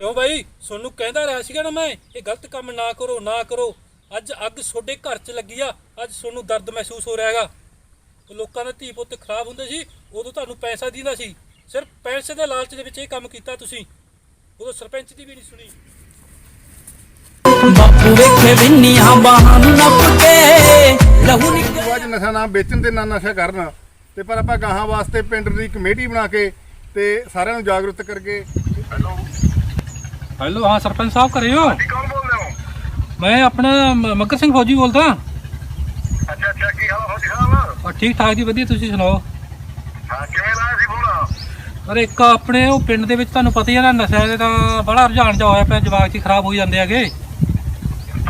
ਕਿਉਂ ਬਾਈ? ਤੁਹਾਨੂੰ ਕਹਿੰਦਾ ਰਿਹਾ ਸੀਗਾ ਨਾ ਮੈਂ ਇਹ ਗਲਤ ਕੰਮ ਨਾ ਕਰੋ ਨਾ ਕਰੋ। ਅੱਜ ਅੱਗ ਤੁਹਾਡੇ ਘਰ 'ਚ ਲੱਗੀ ਆ ਅੱਜ ਤੁਹਾਨੂੰ ਦਰਦ ਮਹਿਸੂਸ ਹੋ ਰਿਹਾ ਹੈਗਾ। ਲੋਕਾਂ ਦੇ ਧੀ ਪੁੱਤ ਖਰਾਬ ਹੁੰਦੇ ਸੀ ਉਦੋਂ ਤੁਹਾਨੂੰ ਪੈਸਾ ਦਿੰਦਾ ਸੀ। ਸਿਰਫ ਪੈਸੇ ਦੇ ਲਾਲਚ ਦੇ ਵਿੱਚ ਇਹ ਕੰਮ ਕੀਤਾ ਤੁਸੀਂ। ਉਦੋਂ ਸਰਪੰਚ ਦੀ ਵੀ ਨਹੀਂ ਸੁਣੀ। ਬਾਪੂ ਵੇਖੇ ਵਿੰਨੀਆਂ ਬਾਹਾਂ ਨੂੰ ਨੱਪ ਕੇ ਲਹੂ ਨਿਕਲ ਅੱਜ ਨਸ਼ਾ ਨਾ ਵੇਚਣ ਤੇ ਨਾ ਨਸ਼ਾ ਕਰਨ। ਤੇ ਪਰ ਆਪਾਂ ਗਾਹਾਂ ਵਾਸਤੇ ਪਿੰਡ ਦੀ ਕਮੇਟੀ ਬਣਾ ਕੇ ਤੇ ਸਾਰਿਆਂ ਨੂੰ ਜਾਗਰੂਕ ਕਰਕੇ ਹੈਲੋ ਹਾਂ ਸਰਪੰਚ ਸਾਹਿਬ ਕਰੇ ਹੋ? ਕੌਣ ਬੋਲ ਰਹੇ ਹੋ? ਮੈਂ ਆਪਣਾ ਮ- ਮੱਕਰ ਸਿੰਘ ਫੌਜੀ ਬੋਲਦਾ। ਅੱਛਾ ਅੱਛਾ ਕੀ ਹਾਲ ਹੋ ਜੀ ਸਾਹਿਬ? ਔਰ ਠੀਕ ਠਾਕ ਜੀ ਵਧੀਆ ਤੁਸੀਂ ਸੁਣਾਓ? ਹਾਂ ਕਿਵੇਂ ਲਾਇਆ ਸੀ ਫੋਨ? ਅਰੇ ਇੱਕ ਆਪਣੇ ਉਹ ਪਿੰਡ ਦੇ ਵਿੱਚ ਤੁਹਾਨੂੰ ਪਤਾ ਹੀ ਹੈ ਨਾ ਨਸ਼ਾ ਦੇ ਤਾਂ ਬੜਾ ਰੁਝਾਨ ਜਾ ਹੋਇਆ ਪਿਆ ਜਵਾਕ ਜੀ ਖਰਾਬ ਹੋਈ ਜਾਂਦੇ ਹੈਗੇ।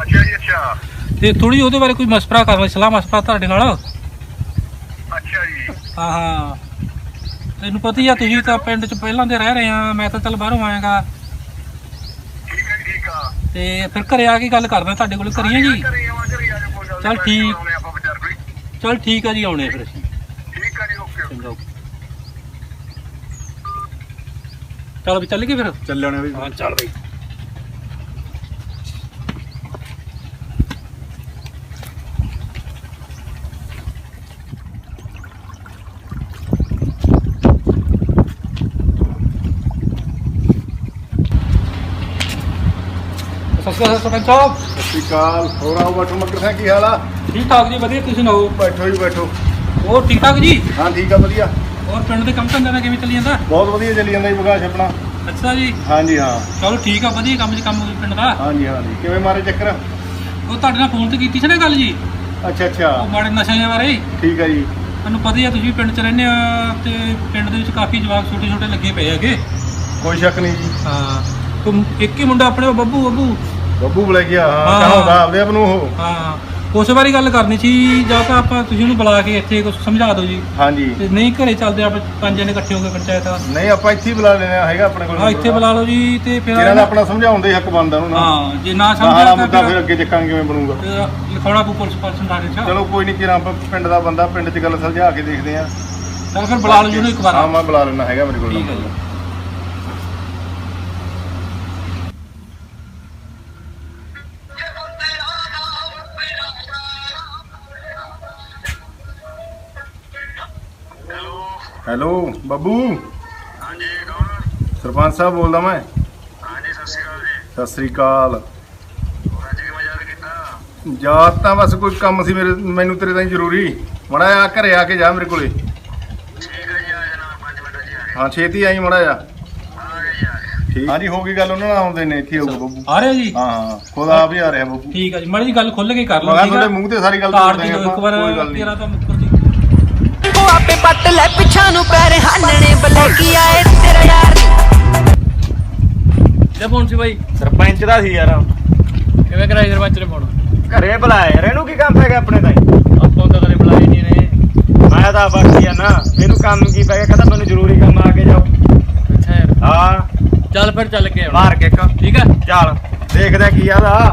ਅੱਛਾ ਜੀ ਅੱਛਾ। ਤੇ ਥੋੜੀ ਉਹਦੇ ਬਾਰੇ ਕੋਈ ਮਸਪਰਾ ਕਰਵਾ ਸਲਾਹ ਮਸਪਰਾ ਤੁਹਾਡੇ ਨਾਲ। ਅੱਛਾ ਜੀ। ਹਾਂ ਹਾਂ ਤੈਨੂੰ ਪਤਾ ਹੀ ਆ ਤੁਸੀਂ ਤਾਂ ਪਿੰਡ 'ਚ ਪਹਿਲਾਂ ਦੇ ਰਹਿ ਰਹੇ ਆ ਮੈਂ ਤਾਂ ਚੱਲ ਬਾਹਰੋਂ ਆਇਆਗਾ। ਠੀਕ ਆ ਤੇ ਫਿਰ ਘਰੇ ਆ ਕੇ ਗੱਲ ਕਰਦਾ ਤੁਹਾਡੇ ਕੋਲ ਕਰੀਏ ਜੀ? ਆਵਾਂ ਆ ਕੋਈ ਗੱਲ ਚੱਲ ਠੀਕ। ਆਪਾਂ ਕੋਈ ਚਲ ਠੀਕ ਆ ਜੀ ਆਉਣੇ ਆ ਫਿਰ ਅਸੀਂ। ਠੀਕ ਆ ਜੀ ਓਕੇ ਚੰਗਾ ਚਲ ਵੀ ਚੱਲ ਗਏ ਫਿਰ? ਚੱਲਣੇ ਵੀ ਹਾਂ ਚੱਲ ਬਈ। ਸਤਿ ਸ਼੍ਰੀ ਅਕਾਲ ਸਰਪੰਚ ਸਾਹਿਬ। ਸਤਿ ਸ਼੍ਰੀ ਅਕਾਲ। ਹੋਰ ਆਓ ਬੈਠੋ ਮੱਕਰ ਸਿੰਘ ਕੀ ਹਾਲ ਆ? ਠੀਕ ਠਾਕ ਜੀ ਵਧੀਆ ਤੁਸੀਂ ਸੁਣਾਓ? ਬੈਠੋ ਜੀ ਬੈਠੋ। ਹੋਰ ਠੀਕ ਠਾਕ ਜੀ? ਹਾਂ ਠੀਕ ਆ ਵਧੀਆ। ਹੋਰ ਪਿੰਡ ਦੇ ਕੰਮ ਧੰਦੇ ਦਾ ਕਿਵੇਂ ਚੱਲੀ ਜਾਂਦਾ? ਬਹੁਤ ਵਧੀਆ ਚੱਲੀ ਜਾਂਦਾ ਜੀ ਵਿਕਾਸ ਆਪਣਾ। ਅੱਛਾ ਜੀ। ਹਾਂਜੀ ਹਾਂ। ਚਲੋ ਠੀਕ ਆ ਵਧੀਆ ਕੰਮ ਜੀ ਕੰਮ ਪਿੰਡ ਦਾ। ਹਾਂਜੀ ਹਾਂਜੀ। ਕਿਵੇਂ ਮਾਰੇ ਚੱਕਰ? ਉਹ ਤੁਹਾਡੇ ਨਾਲ ਫੋਨ ਤੇ ਕੀਤੀ ਸੀ ਨਾ ਗੱਲ ਜੀ? ਅੱਛਾ ਅੱਛਾ। ਉਹ ਮਾੜੇ ਨਸ਼ਿਆਂ ਦੇ ਬਾਰੇ। ਠੀਕ ਆ ਜੀ। ਤੁਹਾਨੂੰ ਪਤਾ ਹੀ ਆ ਤੁਸੀਂ ਪਿੰਡ 'ਚ ਰਹਿੰਦੇ ਆ ਤੇ ਪਿੰਡ ਦੇ ਵਿੱਚ ਕਾਫੀ ਜਵਾਕ ਛੋਟੇ ਛੋਟੇ ਲੱਗੇ ਪਏ ਹੈਗੇ। ਕੋਈ ਸ਼ੱਕ ਨਹੀਂ ਜੀ। ਹਾਂ। ਤੁਮ ਇੱਕ ਹੀ ਮੁੰਡਾ ਆਪਣੇ ਬੱਬੂ ਬੱਬੂ। ਬੱਬੂ ਬੁਲਾ ਗਿਆ ਹਾਂ, ਹਾਂ। ਕਹਾਉਂਦਾ ਆਪਦੇ ਆਪ ਨੂੰ ਉਹ। ਹਾਂ ਉਸ ਬਾਰੇ ਗੱਲ ਕਰਨੀ ਸੀ ਜਾਂ ਤਾਂ ਆਪਾਂ ਤੁਸੀਂ ਉਹਨੂੰ ਬੁਲਾ ਕੇ ਇੱਥੇ ਕੁਝ ਸਮਝਾ ਦਿਓ ਜੀ। ਹਾਂਜੀ। ਤੇ ਨਹੀਂ ਘਰੇ ਚੱਲਦੇ ਆਪਾਂ ਪੰਜ ਜਣੇ ਇਕੱਠੇ ਹੋ ਕੇ ਪੰਚਾਇਤ ਆ। ਨਹੀਂ ਆਪਾਂ ਇੱਥੇ ਹੀ ਬੁਲਾ ਲੈਣਾ ਹੈਗਾ ਆਪਣੇ ਕੋਲ ਹਾਂ ਇੱਥੇ ਬੁਲਾ ਲਓ ਜੀ ਤੇ ਫਿਰ ਇਹਨਾਂ ਦਾ ਆਪਣਾ ਸਮਝਾਉਣ ਦੇ ਹੱਕ ਬਣਦਾ ਉਹਨੂੰ ਹਾਂ ਜੇ ਨਾ ਸਮਝਿਆ ਮੁੱਦਾ ਫਿਰ ਤਾਂ ਅੱਗੇ ਚੱਕਾਂਗੇ ਕਿਵੇਂ ਬਣੂਗਾ। ਫਿਰ ਲਿਖਾਉਣਾ ਪਊ ਪੁਲਿਸ ਪਰਸਨ ਦਾ ਚਲੋ ਕੋਈ ਨਹੀਂ ਕਿਰਾਂ ਆਪਾਂ ਪਿੰਡ ਦਾ ਬੰਦਾ ਪਿੰਡ 'ਚ ਗੱਲ ਸੁਲਝਾ ਕੇ ਦੇਖਦੇ ਆ। ਚਲ ਫਿਰ ਬੁਲਾ ਲਓ ਜੀ ਉਹਨੂੰ ਇੱਕ ਵਾਰ। ਹਾਂ ਮੈਂ ਬੁਲਾ ਲੈਣਾ ਹੈਗਾ ਮੇਰੇ ਕੋਲ ਠੀਕ ਹੈ ਜੀ। ਹੈਲੋ ਬੱਬੂ। ਹਾਂਜੀ ਕੌਣ ਸਰਪੰਚ ਸਾਹਿਬ ਬੋਲਦਾ ਮੈਂ। ਹਾਂਜੀ ਸਤਿ ਸ਼੍ਰੀ ਅਕਾਲ ਜੀ। ਸਤਿ ਸ੍ਰੀ ਅਕਾਲ। ਅੱਜ ਕਿਵੇਂ ਯਾਦ ਕੀਤਾ? ਯਾਦ ਤਾਂ ਬਸ ਕੋਈ ਕੰਮ ਸੀ ਮੇਰੇ ਮੈਨੂੰ ਤੇਰੇ ਤਾਈਂ ਜ਼ਰੂਰੀ। ਮੜਾ ਆ ਘਰੇ ਆ ਕੇ ਜਾ ਮੇਰੇ ਕੋਲੇ। ਠੀਕ ਹੈ ਜੀ ਆ ਜਾਣਾ 5 ਮਿੰਟ ਜੀ ਆ ਹਾਂ ਛੇਤੀ ਆਈ ਮੜਾ ਜਾ ਠੀਕ। ਹਾਂਜੀ ਹੋ ਗਈ ਗੱਲ ਉਹਨਾਂ ਨਾਲ ਆਉਂਦੇ ਨੇ ਇੱਥੇ ਆਊਗਾ ਬੱਬੂ। ਆ ਰਿਹਾ ਜੀ? ਹਾਂ ਹਾਂ ਖੁਦ ਆਪ ਹੀ ਆ ਰਿਹਾ ਬੱਬੂ। ਠੀਕ ਹੈ ਜੀ ਮਾੜੀ ਜੀ ਗੱਲ ਖੁੱਲ ਕੇ ਕਰ ਲਓ ਠੀਕ ਤੁਹਾਡੇ ਹੈ ਮੂੰਹ ਤੇ ਸਾਰੀ ਗੱਲ ਤੋੜ ਦੀ ਇੱਕ ਆਪਾਂ, ਵਾਰ ਕੋਈ ਗੱਲ ਨਹੀਂ। ਤੇਰਾ ਤਾਂ ਮੁੱਕਰ ਜੀ ਉਹ ਆਪੇ ਪੱਟ ਲੈ ਪਿੱਛਾ ਨੂੰ ਪੈਰ ਹਾਨਣੇ ਬਲੇਕੀ ਆਏ ਤੇਰਾ ਯਾਰ ਜੇ ਫੋਨ ਸੀ ਬਾਈ। ਸਰਪੰਚ ਦਾ ਸੀ ਯਾਰ। ਕਿਵੇਂ ਕਰਾਈ ਸਰਪੰਚ ਨੇ ਫੋਨ? ਘਰੇ ਬੁਲਾਇਆ ਯਾਰ ਇਹਨੂੰ ਕੀ ਕੰਮ ਪੈ ਗਿਆ ਆਪਣੇ ਤਾਈ? ਆਪਾਂ ਤਾਂ ਕਦੇ ਬੁਲਾਏ ਨਹੀਂ ਨੇ ਮੈਂ ਤਾਂ ਬਾਕੀ ਆ ਨਾ ਇਹਨੂੰ ਕੰਮ ਕੀ ਪੈ ਗਿਆ ਕਹਿੰਦਾ ਮੈਨੂੰ ਜ਼ਰੂਰੀ ਕੰਮ ਆ ਕੇ ਜਾਓ। ਅੱਛਾ ਯਾਰ। ਹਾਂ। ਚੱਲ ਫਿਰ ਚੱਲ ਕੇ ਮਾਰ ਕੇ ਇੱਕ। ਠੀਕ ਹੈ ਚੱਲ ਦੇਖਦੇ ਕੀ ਆਦਾ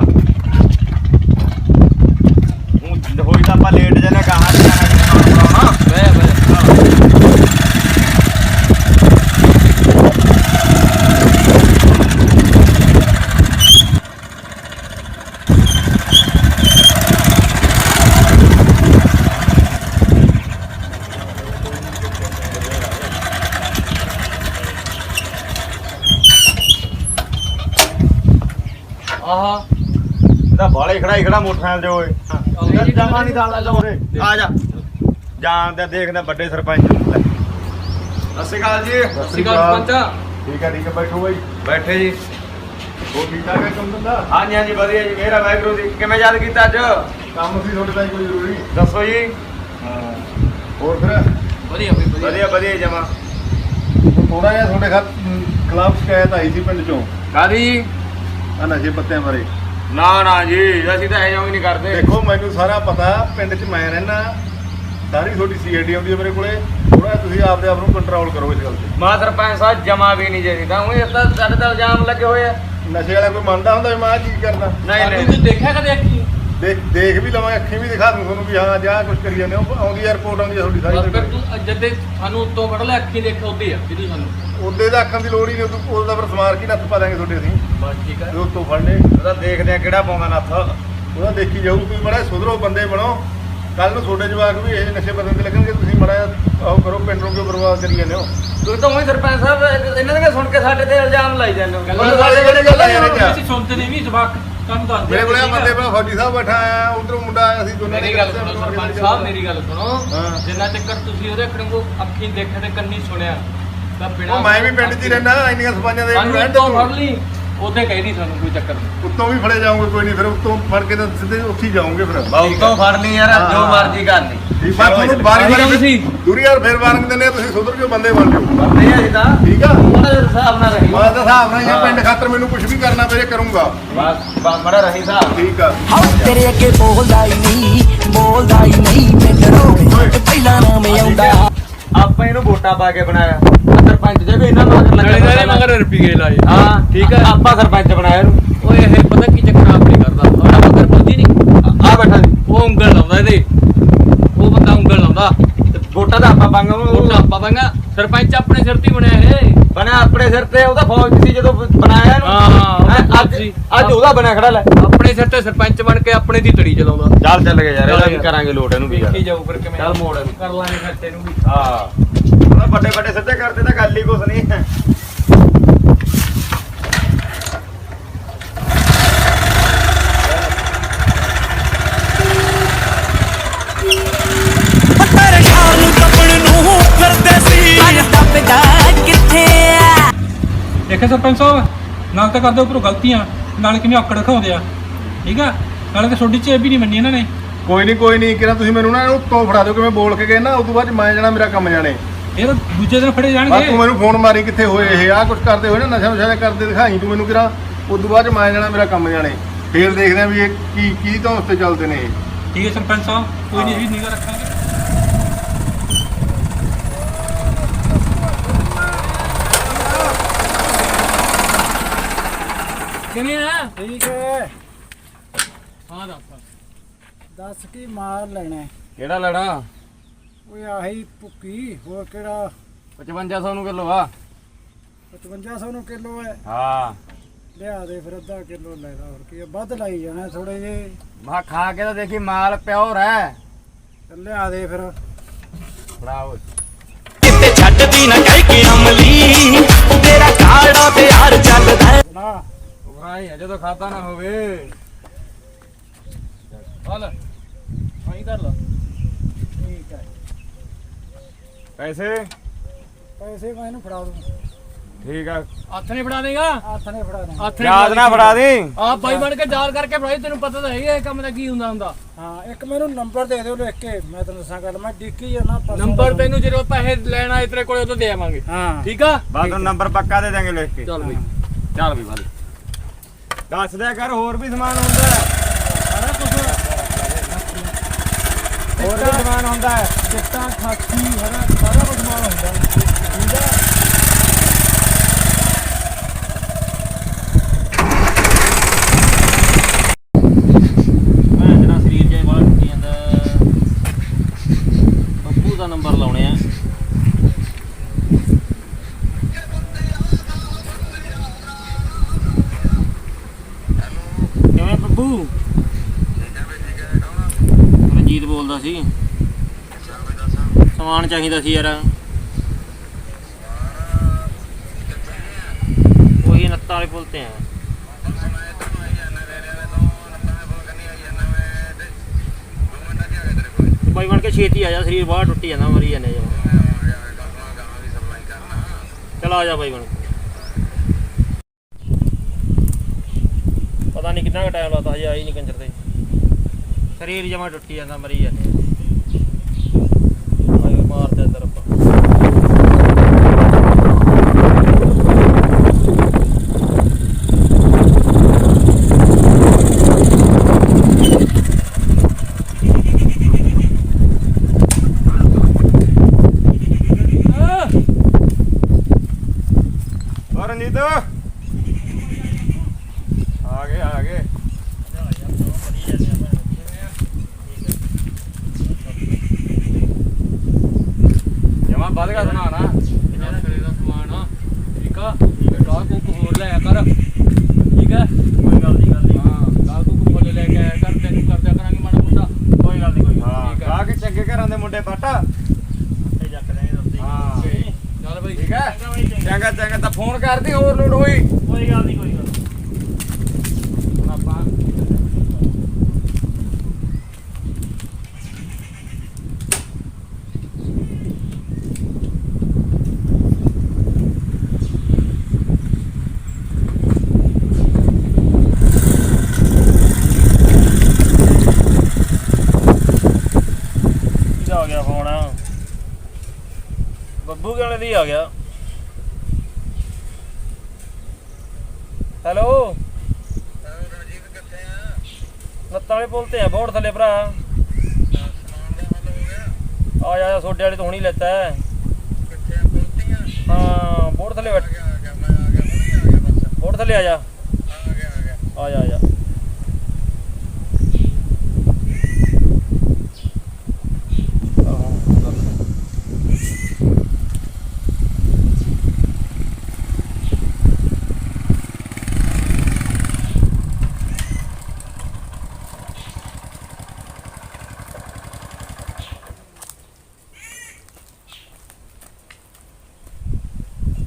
ਹੋਈ ਤਾਂ ਆਪਾਂ ਲੇਟ ਜਨੇ ਕਹਾਂ ਤੇ ਜਾਣਾ ਬੈ ਬੈ ਆਹਾ ਇਹਦਾ ਬਾਲੇ ਖੜਾ ਹੀ ਖੜਾ ਮੋਟਰਸਾਈਕਲ ਦੇ ਓਏ ਇਹਦਾ ਜਮਾ ਨਹੀਂ ਦਾਲ ਲਾ ਉਰੇ ਆ ਜਾ ਜਾਣ ਦੇ ਦੇਖਦੇ ਵੱਡੇ ਸਰਪੰਚ ਨੂੰ ਲੈ ਸਤਿ ਸ਼੍ਰੀ ਅਕਾਲ ਜੀ। ਸਤਿ ਸਰਪੰਚ। ਠੀਕ ਹੈ ਠੀਕ ਹੈ ਬੈਠੋ ਬਾਈ। ਬੈਠੇ ਜੀ। ਹੋਰ ਠੀਕ ਠਾਕ ਹੈ ਕੰਮ ਧੰਦਾ? ਹਾਂਜੀ ਹਾਂਜੀ ਵਧੀਆ ਜੀ ਮੇਰਾ ਵਾਹਿਗੁਰੂ ਜੀ। ਕਿਵੇਂ ਯਾਦ ਕੀਤਾ ਅੱਜ? ਕੰਮ ਸੀ ਤੁਹਾਡੇ ਤਾਈਂ ਕੋਈ ਜ਼ਰੂਰੀ ਦੱਸੋ ਜੀ। ਹਾਂ। ਹੋਰ ਫਿਰ? ਵਧੀਆ ਬਈ ਵਧੀਆ। ਵਧੀਆ ਵਧੀਆ ਜਮਾ। ਥੋੜਾ ਜਿਹਾ ਤੁਹਾਡੇ ਖਤ ਖਿਲਾਫ ਸ਼ਿਕਾਇਤ ਆਈ ਸੀ ਪਿੰਡ ਚੋਂ। ਕਾਦੀ ਆ ਨਸ਼ੇ ਪੱਤਿਆਂ ਬਾਰੇ। ਨਾ ਨਾ ਜੀ ਅਸੀਂ ਤਾਂ ਐਂ ਹੀ ਨਹੀਂ ਕਰਦੇ। ਦੇਖੋ ਮੈਨੂੰ ਸਾਰਾ ਪਤਾ ਪਿੰਡ 'ਚ ਮੈਂ ਰਹਿਣਾ ਸਾਰੀ ਤੁਹਾਡੀ ਸੀਆਈਡੀ ਆਉਂਦੀ ਹੈ ਮੇਰੇ ਕੋਲੇ। ਥੋੜਾ ਤੁਸੀਂ ਆਪਦੇ ਆਪ ਨੂੰ ਕੰਟਰੋਲ ਕਰੋ ਇਸ ਗੱਲ ਤੇ। ਮਾ ਸਰਪੰਚ ਸਾਹਿਬ ਜਮਾ ਵੀ ਨਹੀਂ ਜੇ ਤਾਂ ਉਹ ਇਸ ਤਾਂ ਸਾਡੇ ਤਾਂ ਇਲਜ਼ਾਮ ਲੱਗੇ ਹੋਏ ਆ। ਨਸ਼ੇ ਵਾਲਾ ਕੋਈ ਮੰਨਦਾ ਹੁੰਦਾ ਵੀ ਮੈਂ ਆਹ ਚੀਜ਼ ਕਰਦਾ? ਨਹੀਂ ਨਹੀਂ ਨਹੀਂ। ਤੂੰ ਦੇਖਿਆ ਕਦੇ ਕੀ ਦੇਖ ਦੇਖ ਵੀ ਲਵਾਂਗੇ ਅੱਖੀਂ ਵੀ ਦਿਖਾ ਦੂੰ ਤੁਹਾਨੂੰ ਵੀ ਹਾਂ ਜਾਂ ਕੁਝ ਕਰੀ ਜਾਂਦੇ ਹੋ। ਆਉਂਦੀ ਆ ਰਿਪੋਰਟ ਆਉਂਦੀ ਆ ਤੁਹਾਡੀ ਬਸ ਫਿਰ ਸਾਰੀ ਤੂੰ ਜਦੇ ਸਾਨੂੰ ਉੱਤੋਂ ਫੜ ਲੈ ਅੱਖੀ ਦੇਖ ਉਹਦੇ ਆ ਜਿਹਦੀ ਸਾਨੂੰ। ਉਹਦੇ ਦਾ ਅੱਖਾਂ ਦੀ ਲੋੜ ਹੀ ਨਹੀਂ ਉਦੋਂ ਉਹਦਾ ਫਿਰ ਸਮਾਰ ਕੀ ਨੱਥ ਪਾ ਦਾਂਗੇ ਤੁਹਾਡੇ ਅਸੀਂ। ਬਸ ਠੀਕ ਜਦੋਂ ਉੱਤੋਂ ਫੜਨੇ। ਉਹਦਾ ਦੇਖਦੇ ਆ ਕਿਹੜਾ ਪਾਉਂਦਾ ਨੱਥ। ਉਹਦਾ ਦੇਖੀ ਜਾਊ ਤੁਸੀਂ ਬੜਾ ਸੁਧਰੋ ਬੰਦੇ ਬਣੋ। ਕੱਲ ਨੂੰ ਤੁਹਾਡੇ ਜਵਾਕ ਵੀ ਇਹ ਨਸ਼ੇ ਬਦਲਣ ਤੇ ਲੱਗਣਗੇ ਤੁਸੀਂ ਮੜਾ ਆਓ ਕਰੋ ਪਿੰਡ ਨੂੰ ਕਿਉਂ ਬਰਬਾਦ ਕਰੀ ਜਾਂਦੇ ਹੋ? ਤੁਸੀਂ ਤਾਂ ਉਹੀ ਸਰਪੰਚ ਸਾਹਿਬ ਇਹਨਾਂ ਦੇ ਸੁਣ ਕੇ ਸਾਡੇ ਤੇ ਇਲਜ਼ਾਮ ਲਾਈ ਜਾਂਦੇ ਹੋ। ਸਾਡੇ ਕਿਹੜੇ ਗੱਲ ਯਾਰ? ਅਸੀਂ ਸੁਣਦੇ ਨਹੀਂ ਵੀ ਜਵਾਕ ਤੁਹਾਨੂੰ ਦੱਸ ਮੇਰੇ ਕੋਲੇ ਬੰਦੇ ਬਣਾ ਫੌਜੀ ਸਾਹਿਬ ਬੈਠਾ ਆ ਉਧਰੋਂ ਮੁੰਡਾ ਆਇਆ ਸੀ ਦੋਨਾਂ ਮੇਰੀ ਗੱਲ ਸੁਣੋ ਸਰਪੰਚ ਸਾਹਿਬ ਮੇਰੀ ਗੱਲ ਸੁਣੋ। ਜਿੰਨਾ ਚੱਕਰ ਤੁਸੀਂ ਉਹਦੇ ਅੱਖਰਾਂ ਕੋ ਅੱਖੀਂ ਦੇਖਿਆ ਤੇ ਕੰਨੀ ਸੁਣਿਆ। ਤਾਂ ਬਿਨਾਂ ਉਹ ਮੈਂ ਵੀ ਪਿੰਡ 'ਚ ਹੀ ਰਹਿਣਾ ਇੰਨੀਆਂ ਸਫਾਈਆਂ ਦੇ ਰਹਿਣ ਦੇ ਉੱਤੋਂ ਫੜ ਤੂੰ। ਲਈ। ਉਹਦੇ ਕਹੀ ਨਹੀਂ ਸਾਨੂੰ ਕੋਈ ਚੱਕਰ ਨਹੀਂ। ਉੱਤੋਂ ਵੀ ਫੜੇ ਜਾਓਗੇ ਕੋਈ ਨਹੀਂ ਫਿਰ ਉੱਤੋਂ ਫੜ ਕੇ ਤਾਂ ਸਿੱਧੇ ਉੱਥੇ ਹੀ ਜਾਓਗੇ ਫਿਰ। ਬਹੁਤ ਤੋਂ ਫੜ ਲਈ ਯਾਰ ਜੋ। ਮਰਜ਼ੀ ਕਰ ਲਈ। ਠੀਕ ਆ। ਤੁਹਾਨੂੰ ਬਾਰੀ ਬਾਰੀ ਸੀ। ਦੂਰੀ ਯਾਰ ਫਿਰ ਵਾਰਨਿੰਗ ਦਿੰਦੇ ਆ ਤੁਸੀਂ ਸੁਧਰ ਕੇ ਬੰਦੇ ਬਣ ਜਾਓ। ਬੰਦੇ ਆ ਜਿੱਦਾਂ ਠੀਕ ਆ। ਦੇ ਹਿਸਾਬ ਨਾਲ ਰਹੀ। ਮੈਂ ਤਾਂ ਹਿਸਾਬ ਨਾਲ ਜਾਂ ਹਾਂ। ਪਿੰਡ ਖਾਤਰ ਮੈਨੂੰ ਕੁਝ ਵੀ ਕਰਨਾ ਪਏ ਕਰੂੰਗਾ। ਬਸ ਮੜਾ ਰਹੀ ਹਿਸਾਬ। ਠੀਕ ਆ। ਤੇਰੇ ਅੱਗੇ ਬੋਲਦਾ ਹੀ ਨਹੀਂ ਬੋਲਦਾ ਹੀ ਨਹੀਂ ਪਿੰਡ ਤੇ ਪਹਿਲਾਂ ਨਾਮ ਆਉਂਦਾ। ਆਪਾਂ ਇਹਨੂੰ ਵੋਟਾਂ ਪਾ ਕੇ ਬਣਾਇਆ। ਸਰਪੰਚ ਜੇ ਵੀ ਇਹਨਾਂ ਮਗਰ ਨਾਲੇ ਨਾਲੇ ਲੱਗਾ ਮਗਰ ਰੁਪਈਏ ਲਾਏ। ਹਾਂ ਠੀਕ ਹੈ। ਆਪਾਂ ਸਰਪੰਚ ਬਣਾਇਆ ਇਹਨੂੰ। ਓਏ ਇਹ ਪਤਾ ਕੀ ਚੱਕਰ ਆਪ ਨਹੀਂ ਕਰਦਾ ਉਹਦਾ ਮਗਰ ਬੁੱਧੀ ਨਹੀਂ ਆ ਬੈਠਾ ਜੀ। ਉਹ ਉਂਗਲ ਲਾਉਂਦਾ ਇਹਦੇ। ਉਹ ਬੰਦਾ ਉਂਗਲ ਲਾਉਂਦਾ। ਵੋਟਾਂ ਦਾ ਆਪਾਂ ਪਾਂਗਾ ਵੋਟਾਂ ਪਾਵਾਂਗਾ। ਸਰਪੰਚ ਆਪਣੇ ਸਿਰ ਤੇ ਹੀ ਬਣਿਆ ਇਹ। ਬਣਿਆ ਆਪਣੇ ਸਿਰ ਤੇ ਉਹਦਾ ਫੌਜ ਸੀ ਜਦੋਂ ਬਣਾਇਆ ਇਹਨੂੰ। ਹਾਂ, ਅੱਜ ਸੀ। ਅੱਜ ਉਹਦਾ ਬਣਿਆ ਖੜਾ ਲੈ। ਆਪਣੇ ਸਿਰ ਤੇ ਸਰਪੰਚ ਬਣ ਕੇ ਆਪਣੇ ਦੀ ਤੜੀ ਚਲਾਉਂਦਾ। ਚੱਲ ਚੱਲ ਗਏ ਯਾਰ ਇਹਦਾ ਵੀ ਕਰਾਂਗੇ ਲੋਟ ਇਹਨੂੰ ਵੀ ਦੇਖੀ ਜਾਊ ਫਿਰ ਕਿਵੇਂ ਚੱਲ ਮੋੜ ਇਹਨੂੰ। ਕਰ ਲਾਂਗੇ ਖਰਚੇ ਨੂੰ ਵੀ। ਹਾਂ। ਉਹ ਵੱਡੇ ਵੱਡੇ ਸਿੱਧੇ ਕਰਦੇ ਤਾਂ ਗੱਲ ਹੀ ਕੁਛ ਨਹੀਂ ਹੈ। ਦੇਖੇ ਸਰਪੰਚ ਸਾਹਿਬ ਨਾਲ ਤਾਂ ਕਰਦੇ ਉੱਪਰੋਂ ਗਲਤੀਆਂ ਨਾਲ ਕਿਵੇਂ ਆਕੜ ਖਾਉਂਦੇ ਆ। ਠੀਕ ਆ? ਨਾਲੇ ਤਾਂ ਛੋਟੀ ਚੇਪ ਵੀ ਨਹੀਂ ਮੰਨੀ ਇਹਨਾਂ ਨੇ। ਕੋਈ ਨਹੀਂ ਕੋਈ ਨਹੀਂ ਕਿਹਾ ਤੁਸੀਂ ਮੈਨੂੰ ਨਾ ਇਹਨੂੰ ਉੱਤੋਂ ਫੜਾ ਦਿਓ ਕਿਵੇਂ ਬੋਲ ਕੇ ਗਏ ਨਾ ਉਸ ਤੋਂ ਬਾਅਦ 'ਚ ਮੈਂ ਜਾਣਾ ਮੇਰਾ ਕੰਮ ਜਾਣੇ। ਇਹ ਤਾਂ ਦੂਜੇ ਦਿਨ ਫੜੇ ਬਸ ਜਾਣਗੇ। ਤੂੰ ਮੈਨੂੰ ਫੋਨ ਮਾਰੀ ਕਿੱਥੇ ਹੋਏ ਇਹ? ਆ ਕੁਝ ਕਰਦੇ ਹੋਏ ਨਾ ਨਸ਼ਾ ਨੁਸ਼ਾ ਕਰਦੇ ਦਿਖਾਈ ਤੂੰ ਮੈਨੂੰ ਉਸ ਤੋਂ ਬਾਅਦ 'ਚ ਮੈਂ ਜਾਣਾ ਮੇਰਾ ਕੰਮ ਜਾਣੇ। ਫੇਰ ਦੇਖਦੇ ਆ ਵੀ ਇਹ ਕੀ ਕੀ ਤੋਂ ਉੱਤੇ ਚੱਲਦੇ ਨੇ ਇਹ। ਠੀਕ ਹੈ ਸਰਪੰਚ ਸਾਹਿਬ ਕੋਈ ਨਹੀਂ ਜੀ ਨਿਗਾਹ ਰੱਖਾਂਗੇ। ਕਿਵੇਂ ਆ? ਠੀਕ ਹੈ। ਹਾਂ ਦੱਸ। ਦੱਸ ਕੀ ਮਾਰ ਲੈਣਾ ਹੈ? ਕਿਹੜਾ ਲੜਾ ਓਏ ਆਹੀ ਭੁੱਕੀ ਹੋਰ ਕਿਹੜਾ? 5500 ਨੂੰ ਕਿਲੋ ਆ। 5500 ਨੂੰ ਕਿਲੋ ਹੈ ਹਾਂ। ਲਿਆ ਦੇ ਫਿਰ ਅੱਧਾ ਕਿਲੋ ਲੈ ਲਾ ਹੋਰ ਕੀ ਵੱਧ ਲਾਈ ਜਾਣਾ ਥੋੜੇ ਜੇ ਮਾ ਖਾ ਕੇ ਤਾਂ ਦੇਖੀ ਮਾਲ ਪਿਓਰ ਹੈ ਲਿਆ ਦੇ ਫਿਰ। ਓਏ ਕਿਤੇ ਛੱਡਦੀ ਨਾ ਕਹਿ ਕੇ ਅਮਲੀ। ਤੇਰਾ ਕਾੜਾ ਪਿਆਰ ਚੱਲਦਾ ਹੈ। ਨਾ। ਭਾਈ ਜਦੋਂ ਖਾਦਾ ਨਾ ਹੋਵੇ। ਹਲ ਆਈ ਕਰ ਲਾ। ਪੈਸੇ? ਪੈਸੇ ਮੈਂ ਇਹਨੂੰ ਫੜਾ ਦੂੰ ਠੀਕ ਆ। ਹੱਥ ਨਹੀਂ ਫੜਾ ਦੇਗਾ? ਹੱਥ ਨੇ ਫੜਾ ਦੇ ਹੱਥ ਯਾਦ ਨਾ ਫੜਾ ਦੀ। ਆ ਬਾਈ ਬਣ ਕੇ ਜਾਲ ਕਰਕੇ ਫੜਾਈ ਤੈਨੂੰ ਪਤਾ ਤਾਂ ਹੈਗਾ ਇਹ ਕੰਮ ਦਾ ਕੀ ਹੁੰਦਾ ਹੁੰਦਾ। ਹਾਂ ਇੱਕ ਮੈਨੂੰ ਨੰਬਰ ਦੇ ਦਿਓ ਲਿਖ ਕੇ ਮੈਂ ਤੈਨੂੰ ਦੱਸਾਂ ਗੱਲ ਮੈਂ ਡਿੱਕੀ ਜਾਣਾ ਪਰਸੋਂ ਨੰਬਰ। ਤੈਨੂੰ। ਜਦੋਂ ਪੈਸੇ ਲੈਣ ਆਏ ਤੇਰੇ ਕੋਲੇ ਉਦੋਂ ਦੇ ਆਵਾਂਗੇ। ਹਾਂ। ਠੀਕ ਆ? ਬਾਅਦ ਨੂੰ ਨੰਬਰ ਪੱਕਾ ਦੇ ਦਾਂਗੇ ਲਿਖ ਕੇ। ਚੱਲ ਬਈ। ਚੱਲ ਵੀ ਭਾਈ ਦੱਸ ਦਿਆ ਕਰ ਹੋਰ ਵੀ ਸਮਾਨ ਹੁੰਦਾ ਹੈ। ਸਾਰਾ ਕੁਝ ਹੋਰ ਵੀ ਸਮਾਨ ਹੁੰਦਾ ਹੈ। ਚਿੱਟਾ ਖਾਕੀ ਹਰਾ ਸਾਰਾ ਕੁਝ ਮਾਲ ਹੁੰਦਾ ਠੀਕ ਹੈ ਮੈਂ ਜਿਹੜਾ ਸਰੀਰ ਜੇ ਬਾਹਰ ਟੁੱਟੀ ਜਾਂਦਾ ਬੱਬੂ ਦਾ ਨੰਬਰ ਲਾਉਣੇ ਆ ਕਿਵੇਂ ਬੱਬੂ ਰਣਜੀਤ ਬੋਲਦਾ ਸੀ ਸਮਾਨ ਚਾਹੀਦਾ ਸੀ ਯਾਰ। ਉਹੀ ਨੱਤਾਂ ਵਾਲੇ ਪੁੱਲ ਤੇ ਆ। ਬਾਈ ਬਣ ਕੇ ਛੇਤੀ ਆ ਜਾ, ਸਰੀਰ ਬਾਹਰ ਟੁੱਟੀ ਜਾਂਦਾ, ਮਰੀ ਜਾਂਦੇ ਜਾ ਚਲ ਆ ਜਾ ਬਾਈ ਬਣ ਪਤਾ ਨਹੀਂ ਕਿੰਨਾ ਟਾਈਮ ਲਾਤਾ ਹਜੇ, ਆਈ ਨਹੀਂ ਕੰਜਰ ਤੇ। ਸਰੀਰ ਜਮਾ ਟੁੱਟੀ ਜਾਂਦਾ, ਮਰੀ ਜਾਂਦੇ ਬਾਈ ਮਾਰਦੇ ਅੰਦਰ ਆਪਾਂ ਹੋਰ ਰਣਜੀਤ ਆ ਗਏ ਆ ਗਏ ਵੱਧ ਗਿਆ ਸੁਣਾ ਨਾ ਕਿੰਨਾ ਸਿਰੇ ਦਾ ਸਮਾਨ ਆ ਠੀਕ ਆ ਤੇ ਗਾਹ ਕੋ ਹੋਰ ਲੈ ਆਇਆ ਕਰ। ਠੀਕ ਹੈ? ਕੋਈ ਗੱਲ ਨਹੀਂ ਗੱਲ ਨਹੀਂ ਹਾਂ ਗਾਹ ਕੋ ਫੁੱਲ ਲੈ ਕੇ ਆਇਆ ਕਰ ਤੈਨੂੰ ਕਰਦਿਆ ਕਰਾਂਗੇ ਮਾੜਾ ਮੋਟਾ। ਕੋਈ ਗੱਲ ਨਹੀਂ ਕੋਈ ਹਾਂ। ਕੇ ਚੰਗੇ ਘਰਾਂ ਦੇ ਮੁੰਡੇ ਜੱਕ ਲੈਣੇ ਦੱਸਦੇ ਹਾਂ। ਚੱਲ ਬਈ। ਠੀਕ ਹੈ? ਚੰਗਾ ਚੰਗਾ। ਤਾਂ ਫੋਨ ਕਰਦੀ ਹੋਰ ਲੋੜ ਹੋਈ। ਕੋਈ ਗੱਲ ਨਹੀਂ ਕੋਈ ਗੱਲ ਨੀ। ਹੁਣ ਆਪਾਂ ਕਿਹਦਾ ਆ ਗਿਆ ਫੋਨ ਬੱਬੂ ਕਿਹਨੇ ਦੀ ਆ ਗਿਆ ਹੈਲੋ। ਰਣਜੀਤ ਕਿੱਥੇ ਆ? ਲੱਤਾਂ ਵਾਲੇ ਪੁੱਲ ਤੇ ਆ ਬੋਰਡ ਥੱਲੇ ਭਰਾ। ਆ ਜਾ ਸੋਡੇ ਵਾਲੇ ਤੋਂ ਹੁਣੀ ਲੈਤਾ ਹੈ। ਹਾਂ ਬੋਰਡ ਥੱਲੇ ਬੈਠ। ਬੋਰਡ ਥੱਲੇ ਆ ਜਾ। ਆ ਗਿਆ ਆ ਗਿਆ। ਆ ਜਾ ਆ ਜਾ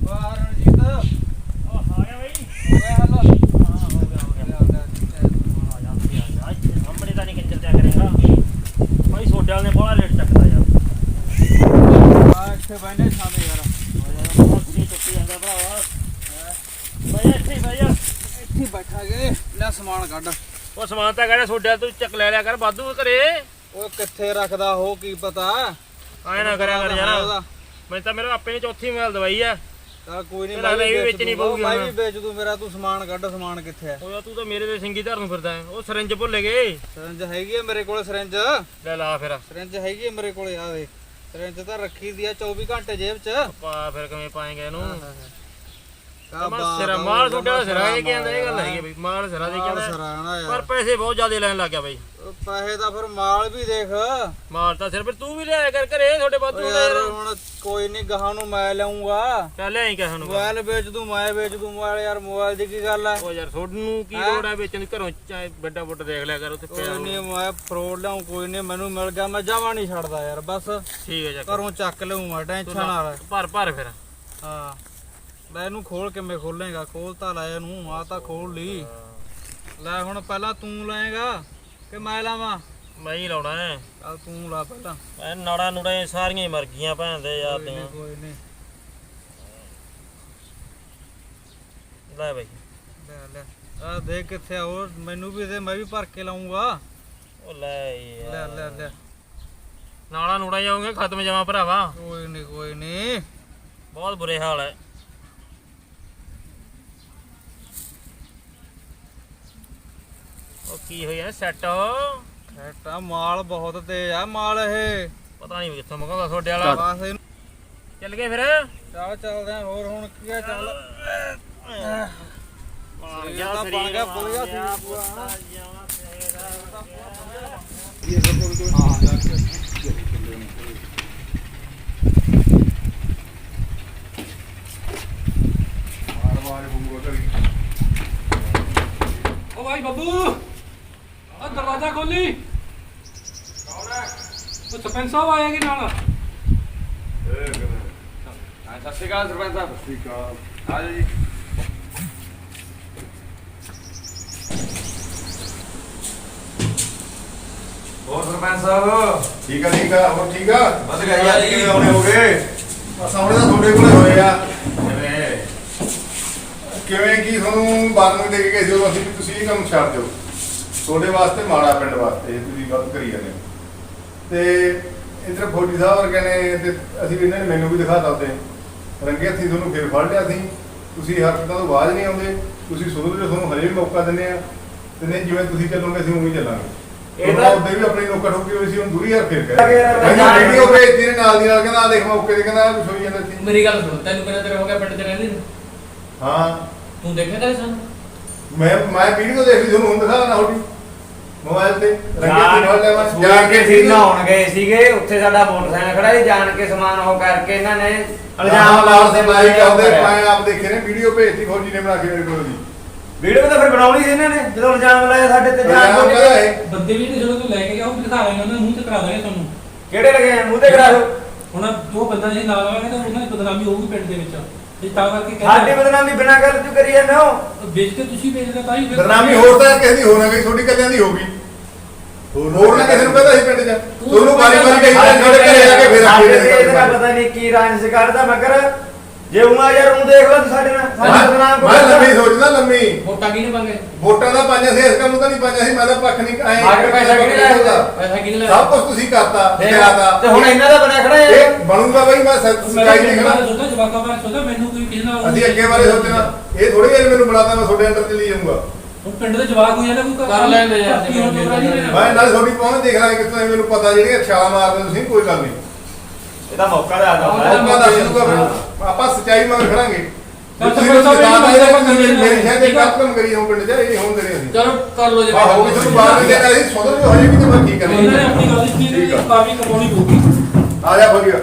ਵਾਹ ਰਣਜੀਤ ਆ ਗਿਆ ਬਈ ਹੋ ਗਿਆ ਹੱਲ ਹਾਂ ਹੋ ਗਿਆ ਹੋ ਗਿਆ ਆ ਜਾ ਆ ਜਾ ਇੱਥੇ ਸਾਹਮਣੇ ਤਾਂ ਨਹੀਂ ਕੰਚਰ ਤਿਆ ਕਰੇਗਾ ਭਾਈ ਸੋਡੇ ਵਾਲੇ ਨੇ ਬੜਾ ਲੇਟ ਚੱਕਦਾ ਯਾਰ ਆ ਇੱਥੇ ਬੈਠੇ ਸਾਹਮਣੇ ਯਾਰ ਕੁੜੀ ਚੁੱਕੀ ਜਾਂਦਾ ਭਰਾਵਾ ਭਾਈ ਇੱਥੇ ਹੀ ਬਹਿ ਜਾ ਇੱਥੇ ਹੀ ਬੈਠਾ ਗਏ ਲੈ ਸਮਾਨ ਕੱਢ। ਉਹ ਸਮਾਨ ਤਾਂ ਕਹਿੰਦਾ ਸੋਡੇ ਵਾਲੇ ਤੂੰ ਚੱਕ ਲੈ ਲਿਆ ਕਰ ਵਾਧੂ ਘਰੇ। ਓਏ ਕਿੱਥੇ ਰੱਖਦਾ ਹੋ ਕੀ ਪਤਾ? ਆਏ ਨਾ ਕਰਿਆ ਕਰ ਯਾਰ। ਮੈਂ ਤਾਂ ਮੇਰੇ ਆਪੇ ਨੇ ਚੌਥੀ ਮੇਲ ਦਵਾਈ ਆ। ਚੱਲ ਕੋਈ ਨਹੀਂ ਇਹ ਵੀ ਵੇਚਣੀ ਪਊਗੀ ਮੈਂ। ਵੀ ਵੇਚ ਦੂੰ ਮੇਰਾ ਤੂੰ ਸਮਾਨ ਕੱਢ ਸਮਾਨ ਕਿੱਥੇ ਹੈ ਉਹ ਤੂੰ ਤਾਂ ਮੇਰੇ ਦੇ ਸਿੰਗੀ ਧਰ ਨੂੰ ਫਿਰਦਾ। ਉਹ ਸਰਿੰਜ ਭੁੱਲ ਗਏ। ਸਿਰੰਜ ਹੈਗੀ ਹੈ ਮੇਰੇ ਕੋਲ ਸਿਰੰਜ। ਲੈ ਲਾ ਫਿਰ। ਸਿਰੰਜ ਹੈਗੀ ਹੈ ਮੇਰੇ ਕੋਲ ਆ ਦੇ ਸਿਰੰਜ ਤਾਂ ਰੱਖੀ ਦੀ ਆ 24 ਘੰਟੇ ਜੇਬ 'ਚ। ਪਾ ਫਿਰ ਕਿਵੇਂ ਪਾਏਗਾ ਇਹਨੂੰ? ਸਿਰਾ ਮਾਲ ਛੋਟਾ ਸਿਰਾ ਇਹ ਕਹਿੰਦਾ ਇਹ ਗੱਲ ਹੈਗੀ ਬਈ ਮਾਲ ਸਿਰਾ ਦੇ ਕਹਿੰਦਾ ਸਰਾਣਾ ਪਰ ਯਾਰ। ਪੈਸੇ ਬਹੁਤ ਜ਼ਿਆਦਾ ਲੈਣ ਲੱਗ ਗਿਆ ਬਈ। ਉਹ ਪੈਸੇ ਤਾਂ ਫਿਰ ਮਾਲ ਵੀ ਦੇਖ। ਮਾਲ ਤਾਂ ਸਿਰ ਤੂੰ ਵੀ ਲਿਆਇਆ ਕਰ ਘਰੇ ਤੁਹਾਡੇ ਵਾਧੂ ਯਾਰ ਹੁਣ ਕੋਈ ਨਹੀਂ ਗਾਹਾਂ ਨੂੰ ਮੈਂ ਲਾਉਂਗਾ ਚੱਲ ਲਿਆਈ ਕਹਿ ਸਾਨੂੰ ਮੋਬਾਈਲ ਵੇਚ ਦੂੰ ਮੈਂ ਵੇਚ ਦੂੰ ਮੋਬਾਈਲ ਯਾਰ ਮੋਬਾਈਲ ਦੀ ਕੀ ਗੱਲ ਹੈ ਉਹ ਯਾਰ ਤੁਹਾਨੂੰ ਕੀ? ਲੋੜ ਹੈ ਵੇਚਣ ਦੀ? ਘਰੋਂ ਚਾਹੇ ਵੱਡਾ ਵੱਡਾ ਦੇਖ ਲਿਆ ਕਰ ਉੱਥੇ ਪਿਆ ਕੋਈ ਨਹੀਂ ਮੈਂ ਫਰੋਡ ਲਿਆਉਂ ਕੋਈ ਨਹੀਂ ਮੈਨੂੰ ਮਿਲ ਗਿਆ ਮੈਂ ਜਮਾ ਨਹੀਂ ਛੱਡਦਾ ਯਾਰ ਬਸ। ਠੀਕ ਹੈ ਚੱਕ। ਘਰੋਂ ਚੱਕ ਲਿਆਉਂ ਮੈਂ ਟੈਨਸ਼ਨ ਨਾਲ। ਭਰ ਭਰ ਫਿਰ। ਹਾਂ। ਲੈ ਇਹਨੂੰ ਖੋਲ ਕਿਵੇਂ ਖੋਲੇਗਾ? ਖੋਲ ਤਾਂ ਲੈ ਇਹਨੂੰ ਆ ਤਾਂ ਖੋਲ ਲਈ। ਲੈ ਹੁਣ ਪਹਿਲਾਂ ਤੂੰ ਲਾਏਗਾ ਕਿ ਮੈਂ ਲਾਵਾਂ? ਮੈਂ ਹੀ ਲਾਉਣਾ ਹੈ। ਚੱਲ ਤੂੰ ਲਾ ਪਹਿਲਾਂ। ਮੈਂ ਨਾੜਾ ਨੂੜਾ ਸਾਰੀਆਂ ਹੀ ਮਰ ਗਈਆਂ ਭੈਣ ਦੇ ਯਾਰ ਦੀਆਂ। ਕੋਈ ਨਹੀਂ ਲੈ ਬਈ। ਲੈ ਲੈ। ਆ ਦੇਖ ਕਿੱਥੇ ਆ ਹੋਰ ਮੈਨੂੰ ਵੀ ਦੇ ਮੈਂ ਵੀ ਭਰ ਕੇ ਲਾਉਂਗਾ। ਉਹ ਲੈ ਲੈ ਯਾਰ। ਲੈ ਲੈ ਨਾੜਾ ਨੂੜਾ ਜਾਉਂਗੇ ਖਤਮ ਜਾਵਾਂ ਭਰਾਵਾ। ਕੋਈ ਨਹੀਂ ਕੋਈ ਨਹੀਂ ਬਹੁਤ ਬੁਰੇ ਹਾਲ ਹੈ। ਕੀ ਹੋਇਆ? ਸੈੱਟ ਐਟਾ ਮਾਲ ਬਹੁਤ ਤੇਜ਼ ਆ ਮਾਲ ਇਹ। ਪਤਾ ਨਹੀਂ ਕਿੱਥੋਂ ਮੰਗਾਉਂਦਾ ਤੁਹਾਡੇ ਵਾਲਾ। ਬਸ ਇਹਨੂੰ ਚੱਲ ਗਏ ਫਿਰ? ਚੱਲ ਚੱਲਦੇ ਆ ਹੋਰ ਹੁਣ ਕੀ ਆ ਚੱਲ। ਮਾਰ ਗਿਆ ਤਾਂ ਬਣ ਗਿਆ, ਪੁੱਲ ਗਿਆ ਸੀ। ਪੂਰਾ, ਓ ਭਾਈ ਬੱਬੂ! ਆ ਦਰਵਾਜ਼ਾ ਖੋਲੀ। ਕੌਣ ਹੈ ਉਹ ਸਰਪੰਚ ਸਾਹਿਬ ਆਇਆ ਕਿ ਨਾਲ। ਸਤਿ ਸ਼੍ਰੀ ਅਕਾਲ ਸਰਪੰਚ ਸਾਹਿਬ। ਸਤਿ ਸ਼੍ਰੀ ਅਕਾਲ। ਆ ਜੀ। ਹੋਰ ਸਰਪੰਚ ਸਾਹਿਬ? ਠੀਕ ਆ ਠੀਕ ਆ ਹੋਰ ਠੀਕ ਆ? ਵਧ ਗਿਆ ਯਾਰ ਕਿਵੇਂ ਆਉਣੇ ਹੋ ਗਏ ਬਸ ਆਉਣੇ ਤਾਂ ਤੁਹਾਡੇ ਕੋਲੇ ਹੋਏ ਆ। ਕਿਵੇਂ? ਕਿਵੇਂ ਕੀ ਤੁਹਾਨੂੰ ਬਾਰਨ ਨੂੰ ਦੇ ਕੇ ਗਏ ਸੀ ਉਦੋਂ ਅਸੀਂ ਵੀ ਤੁਸੀਂ ਇਹ ਕੰਮ ਛੱਡ ਦਿਓ। ਤੁਹਾਡੇ ਵਾਸਤੇ ਮਾੜਾ ਪਿੰਡ ਵਾਸਤੇ ਇਹ ਤੁਸੀਂ ਗਲਤ ਕਰੀ ਜਾਂਦੇ ਹੋ। ਤੇ ਇਧਰ ਫੌਜੀ ਸਾਹਿਬ ਵਰਗੇ ਨੇ ਤੇ ਅਸੀਂ ਵੀ ਇਹਨਾਂ ਨੇ ਮੈਨੂੰ ਵੀ ਦਿਖਾਤਾ ਉੱਤੇ ਰੰਗੇ ਹੱਥੀ ਤੁਹਾਨੂੰ ਫਿਰ ਫੜ ਲਿਆ ਸੀ ਤੁਸੀਂ ਹਰਕਤਾਂ ਤੋਂ ਬਾਅਦ ਨਹੀਂ ਆਉਂਦੇ। ਤੁਸੀਂ ਸੁਣੋ ਜੋ ਤੁਹਾਨੂੰ ਵੀ ਮੌਕਾ ਦਿੰਦੇ ਆ ਤੇ ਨਹੀਂ ਜਿਵੇਂ ਤੁਸੀਂ ਚੱਲੋਗੇ ਅਸੀਂ ਉਵੇਂ ਚੱਲਾਂਗੇ। ਇਹ ਇਹ ਤਾਂ- ਤਾਂ ਉੱਤੇ ਵੀ ਆਪਣੀ ਨੌਕਰ ਠੋਕੀ ਹੋਈ ਸੀ ਹੁਣ ਦੂਰੀ ਹਰ ਫਿਰ ਮੈਨੂੰ ਵੀਡੀਓ ਭੇਜਦੀ ਨੇ ਨਾਲ ਦੀ ਨਾਲ ਕਹਿੰਦਾ ਆ ਦੇਖ ਮੌਕੇ ਤੇ ਕਹਿੰਦਾ ਹੋਈ ਜਾਂਦਾ ਸੀ ਮੇਰੀ ਗੱਲ ਸੁਣ ਤੈਨੂੰ ਕਿੰਨਾ ਚਿਰ ਹੋ ਗਿਆ ਪਿੰਡ 'ਚ ਰਹਿੰਦੇ ਨੂੰ? ਹਾਂ। ਤੂੰ ਦੇਖਿਆ ਕਦੇ ਸਾਨੂੰ? ਮੈਂ ਮੈਂ ਵੀਡੀਓ ਦੇਖ ਲਈ ਤੁਹਾਨੂੰ ਹੁਣ ਦਿਖਾ ਤੁਹਾਡੀ ਮੋਬਾਈਲ ਤੇ ਰੰਗੇ ਤੇ ਲਿਆ ਮੈਂ ਜਾਣ ਕੇ ਸੀ ਨਹਾਉਣ ਗਏ ਸੀਗੇ ਉੱਥੇ ਸਾਡਾ ਮੋਟਰਸਾਈਕਲ ਖੜਾ ਸੀ ਜਾਣ ਕੇ ਸਮਾਨ ਉਹ ਕਰਕੇ ਇਹਨਾਂ ਨੇ ਇਲਜ਼ਾਮ ਲਾਉਣ ਦੇ ਮਾਰੀ ਕਹਿੰਦੇ ਮੈਂ ਆਪ ਦੇਖੇ ਨੇ ਵੀਡੀਓ ਭੇਜਤੀ ਫੌਜੀ ਨੇ ਬਣਾ ਕੇ ਮੇਰੇ ਕੋਲ ਦੀ ਵੀਡੀਓ ਤਾਂ ਫਿਰ ਬਣਾਉਣੀ ਸੀ ਇਹਨਾਂ ਨੇ ਜਦੋਂ ਇਲਜ਼ਾਮ ਲਾਇਆ ਸਾਡੇ ਤੇ ਜਾਣ ਕੇ। ਬੰਦੇ ਵੀ ਨੇ ਜਦੋਂ ਤੂੰ ਲੈ ਕੇ ਗਿਆ ਉਹ ਵੀ ਦਿਖਾ ਦਾਂਗੇ ਉਹਨਾਂ ਨੂੰ ਮੂੰਹ ਤੇ ਕਰਾ ਦਾਂਗੇ ਤੁਹਾਨੂੰ। ਕਿਹੜੇ ਲਗੇ ਮੂੰਹ ਤੇ ਕਰਾ ਦਿਓ। ਹੁਣ ਜੋ ਬੰਦਾ ਜੇ ਨਾਲ ਆਵਾਂਗੇ ਤਾਂ ਉਹਨਾਂ ਦੀ ਬਦਨਾਮੀ ਹੋਊਗੀ ਪਿੰਡ ਦੇ ਵਿੱਚ। ਤੇ ਤਾਂ ਕਰਕੇ ਸਾਡੀ ਕਹਿੰਦੇ ਬਦਨਾਮੀ ਬਿਨਾਂ ਗੱਲ ਤੂੰ ਕਰੀ ਜਾਂਦੇ ਹੋ। ਵੇਚ ਕੇ ਤੁਸੀਂ ਵੇਚਦੇ ਤਾਂ ਹੀ ਬਦਨਾਮੀ ਹੋਰ ਤਾਂ ਕਿਸੇ ਦੀ ਹੋ ਨਾ ਗਈ ਤੁਹਾਡੀ ਕੱਲਿਆਂ ਦੀ ਹੋਗੀ ਹੋਰ ਨਾ ਕਿਸੇ ਨੂੰ ਕਹਦਾ ਸੀ ਪਿੰਡ 'ਚ? ਤੁਹਾਨੂੰ ਵਾਰੀ ਵਾਰੀ ਕਹੀ ਜਾਂਦੇ ਤੁਹਾਡੇ ਘਰੇ ਜਾ ਕੇ ਫੇਰ ਸਾਡੇ ਤੇ ਆਖੀ ਇਹਦਾ ਪਤਾ ਨਹੀਂ ਕੀ ਰਾਂਝ ਕਰਦਾ ਮਗਰ ਜੇ ਉਮਾ ਯਾਰ ਉਹ ਦੇਖ ਲਓ ਤੂੰ ਸਾਡੇ ਨਾਲ ਸਾਡੇ ਬਦਨਾਮ ਮੈਂ ਲੰਮੀ ਸੋਚਦਾ ਲੰਮੀ। ਵੋਟਾਂ ਕਿਹਨੇ ਮੰਗੇ ਵੋਟਾਂ ਦਾ ਪਾਈਆਂ ਸੀ ਇਸ ਕੰਮ ਤਾਂ ਨਹੀਂ ਪਾਈਆਂ ਸੀ ਮੈਂ ਤਾਂ ਪੱਖ ਨਹੀਂ ਆਏ ਆਖਰ ਪੈਸਾ ਕਿਹਨੇ ਲਾਇਆ? ਪੈਸਾ ਕਿਹਨੇ ਲਿਆ ਸਭ ਕੁਝ ਤੁਸੀਂ ਕਰਤਾ ਜ਼ਿਆਦਾ ਤੇ। ਹੁਣ ਇਹਨਾਂ ਦਾ ਬਣਿਆ ਖੜਾ ਯਾਰ। ਇਹ ਬਣੂਗਾ ਬਈ ਮੈਂ ਸੱਚ ਮੈਂ ਸੱਚਾਈ ਖੜਾ ਸੋਚਦਾ ਜਵਾਕਾਂ ਬਾਰੇ ਸੋਚਦਾ ਮੈਨੂੰ ਕੋਈ ਕਿਸੇ ਨਾਲ ਅਸੀਂ ਅੱਗੇ ਬਾਰੇ ਸੋਚਣਾ। ਇਹ ਥੋੜੀ ਜਿਹੀ ਮੈਨੂੰ ਬੁਲਾਤਾ ਮੈਂ ਤੁਹਾਡੇ ਅੰਦਰ ਚਲੀ ਜਾਊਂਗਾ। ਪਿੰਡ ਦੇ ਜਵਾਕ ਹੋਈ ਜਾਂਦਾ ਕੋਈ ਕਰ ਲੈਂਦੇ ਯਾਰ, ਕੀ ਹੁਣ ਟੋਕਰਾ ਨਹੀਂ ਲੈਣਾ। ਮੈਂ ਨਾਲ ਤੁਹਾਡੀ ਪਹੁੰਚ ਦੇਖ ਲਾਂਗੇ ਕਿਤੋਂ ਮੈਨੂੰ ਪਤਾ ਜਿਹੜੀਆਂ ਛਾਲਾ ਮਾਰਦੇ ਤੁਸੀਂ ਕੋਈ ਗੱਲ ਨਹੀਂ। ਇਹਦਾ ਮੌਕਾ ਦਾ ਆਦਾ ਆਪਾਂ ਦੱਸ ਦੂਗਾ ਫਿਰ। ਆਪਾਂ ਸੱਚਾਈ ਮੰਗ ਖੜਾਂਗੇ। ਤਾਂ ਤੁਸੀਂ ਸਰਪੰਚ ਸਾਹਿਬ ਜਿੱਦਾਂ ਇਹ ਆਏ ਕੰਮ ਮੇਰੀ ਕਰੀ ਮੇਰੀ ਸ਼ਾਇਦ ਇੱਕ ਠੀਕ ਆ। ਕੰਮ ਕਰੀ ਹੋਂ ਪਿੰਡ 'ਚ ਇਹ ਨਹੀਂ ਹੋਣ ਦੇਣੇ ਅਸੀਂ। ਚਲੋ ਕਰ ਲੋ ਜੀ ਆਹ ਹੋ ਗਈ ਤੁਹਾਨੂੰ ਬਾਹਰ ਨਹੀਂ ਦੇਣਾ ਅਸੀਂ ਸੁਧਰ ਜੋ ਹਜੇ ਕਿਤੇ ਬਾਕੀ ਉਹਨਾਂ ਨੇ ਆਪਣੀ ਗੱਲ ਦੀ ਠੀਕ ਆ। ਕਾਫੀ ਕਮਾਉਣੀ ਪਊਗੀ। ਆ ਜਾ ਫਰੀਆ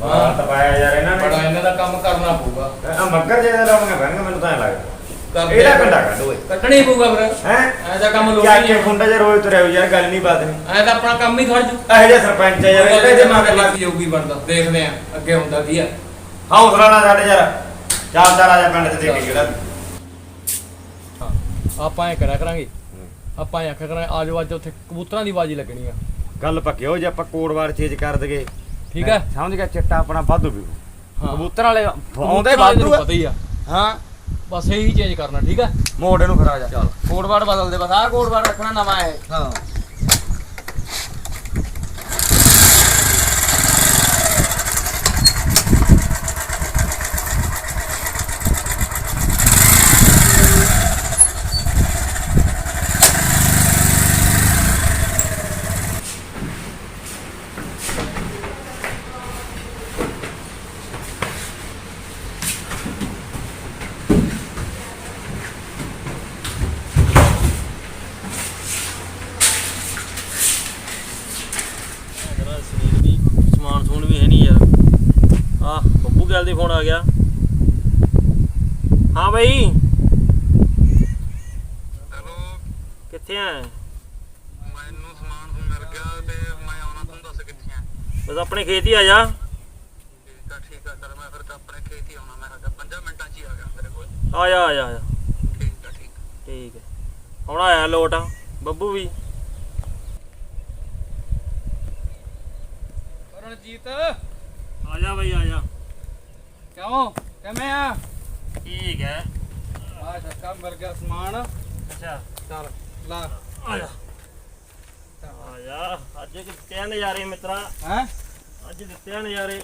ਬਾਤ ਪਾਇਆ ਯਾਰ ਇਹਨਾਂ ਬੜਾ ਨੇ ਇਹਨਾਂ ਦਾ ਕੰਮ ਕਰਨਾ ਪਊਗਾ। ਆ ਮੱਗਰ ਜਿਹੜਾ ਲਾਉਣਗੇ ਪੈਣਗੇ ਮੈਨੂੰ ਤਾਂ ਐਂ ਲੱਗਦਾ। ਕਰਦੇ ਇਹਦਾ ਕੰਡਾ ਕੱਢ ਓਏ। ਕੱਟਣਾ ਹੀ ਪਊਗਾ ਫਿਰ। ਹੈ? ਐ ਤਾਂ ਕੰਮ ਲੋਕ ਕਿਆ ਕੇ ਖੁੰਡਾ ਜਿਹਾ ਰੋਜ਼ ਤੁਰਿਆ ਹੋਈ ਯਾਰ ਗੱਲ ਨਹੀਂ ਬਾਤ ਨਹੀਂ ਐ ਤਾਂ ਆਪਣਾ ਕੰਮ ਹੀ ਖੜ ਜੂ ਇਹੋ ਜਿਹਾ ਸਰਪੰਚ ਹੈ ਯਾਰ ਇਹਦੇ ਜੇ ਮਗਰ ਲੱਗ ਜਾਊਗੀ ਬਣਦਾ। ਦੇਖਦੇ ਆ ਅੱਗੇ ਹੁੰਦਾ ਕੀ ਆ। ਹੌਸਲਾ ਨਾ ਸਾਡੇ ਯਾਰ। ਚੱਲ ਚੱਲ ਆ ਜਾ ਪਿੰਡ ਚ ਦੇਖੀ ਕਿਹੜਾ। ਆਪਾਂ ਐ ਕਰਿਆ ਕਰਾਂਗੇ। ਆਪਾਂ ਐ ਆਖਿਆ ਕਰਾਂਗੇ ਆਜੋ ਅੱਜ ਉੱਥੇ ਕਬੂਤਰਾਂ ਦੀ ਬਾਜੀ ਲੱਗਣੀ ਆ। ਗੱਲ ਪੱਕੀ ਹੋ ਜੇ ਆਪਾਂ ਕੋਡਵਾਰ ਚੇਂਜ ਕਰ ਦਗੇ ਠੀਕ ਹੈ? ਸਮਝ ਗਿਆ ਚਿੱਟਾ ਆਪਣਾ ਵਾਧੂ ਵੀ। ਹਾਂ। ਕਬੂਤਰ ਵਾਲੇ ਆਉਂਦੇ ਵਾਧੂ। ਪਤਾ ਹੀ ਆ। ਹਾਂ। ਬਸ ਇਹੀ ਚੇਂਜ ਕਰਨਾ ਠੀਕ ਹੈ ਮੋੜ ਇਹਨੂੰ ਫਿਰ ਆ ਜਾ। ਕੋਡਵਾਰ ਬਦਲ ਦੇ ਬਸ ਆਹ ਕੋਡਵਾਰ ਰੱਖਣਾ ਨਵਾਂ ਹੈ ਹਾਂ ਮੇਰਾ ਸਰੀਰ ਵੀ ਸਮਾਨ ਸਮੂਨ ਵੀ ਹੈ ਨਹੀਂ ਯਾਰ ਆ ਬੱਬੂ ਗੱਲ ਦੀ ਫੋਨ ਆ ਗਿਆ ਹਾਂ ਬਈ ਚਲੋ ਕਿੱਥੇ ਆ? ਮੈਨੂੰ ਸਮਾਨ ਨੂੰ ਮਿਲ ਗਿਆ ਤੇ ਮੈਂ ਆਉਣਾ ਤੂੰ ਦੱਸ ਕਿੱਥੇ ਆ? ਬਸ ਆਪਣੇ ਖੇਤ ਹੀ ਆ ਜਾ। ਠੀਕ ਆ ਠੀਕ ਆ ਚਲ ਮੈਂ ਫਿਰ ਤਾਂ ਆਪਣੇ ਖੇਤ ਹੀ ਆਉਣਾ ਮੈਂ ਕਿਹਾ 5 ਮਿੰਟਾਂ 'ਚ ਹੀ ਆ ਗਿਆ ਤੇਰੇ ਕੋਲ। ਆ ਜਾ ਆ ਜਾ ਆ ਜਾ। ਠੀਕ ਆ ਠੀਕ ਠੀਕ ਹੈ ਹੁਣ ਆਇਆ ਲੋਟ ਬੱਬੂ ਵੀ। ਰਣਜੀਤ ਆ ਜਾ ਬਈ ਆ ਜਾ। ਕਿਉਂ? ਕਿਵੇਂ ਆ? ਠੀਕ ਹੈ। ਆ ਚੱਕਾ ਮਿਲ ਗਿਆ ਸਮਾਨ। ਅੱਛਾ। ਚੱਲ। ਲਾ। ਆ ਜਾ ਆ ਜਾ ਅੱਜ ਦਿੱਤੇ ਆ ਨਜ਼ਾਰੇ ਮਿੱਤਰਾ। ਹੈ? ਅੱਜ ਦਿੱਤੇ ਆ ਨਜ਼ਾਰੇ।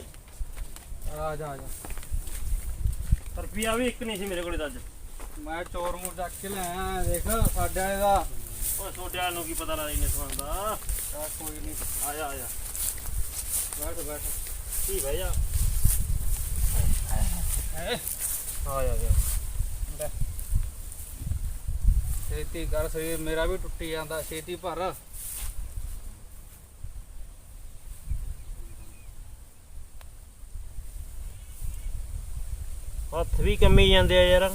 ਆ ਜਾ ਆ ਜਾ। ਰੁਪਿਆ ਵੀ ਇੱਕ ਨਹੀਂ ਸੀ ਮੇਰੇ ਕੋਲ ਤਾਂ ਅੱਜ। ਮੈਂ ਚੋਰ ਮੂਰ ਚੱਕ ਕੇ ਲਿਆਇਆ ਦੇਖ ਸਾਡੇ ਵਾਲੇ ਦਾ। ਓਏ ਵਾਲ ਨੂੰ ਕੀ ਪਤਾ ਲੱਗਦਾ ਇਹਨੇ ਸਮਾਨ ਦਾ? ਆ ਕੋਈ ਨਹੀਂ। ਆ ਜਾ ਆ ਜਾ ਬੈਠ ਬੈਠ। ਕੀ ਬਹਿ ਜਾ। ਹੈ? ਆ ਜਾ ਗਿਆ ਛੇਤੀ ਕਰ ਸਰੀਰ ਮੇਰਾ ਵੀ ਟੁੱਟੀ ਜਾਂਦਾ ਛੇਤੀ ਭਰ। ਹੱਥ ਵੀ ਕੰਮੀ ਜਾਂਦੇ ਆ ਯਾਰ।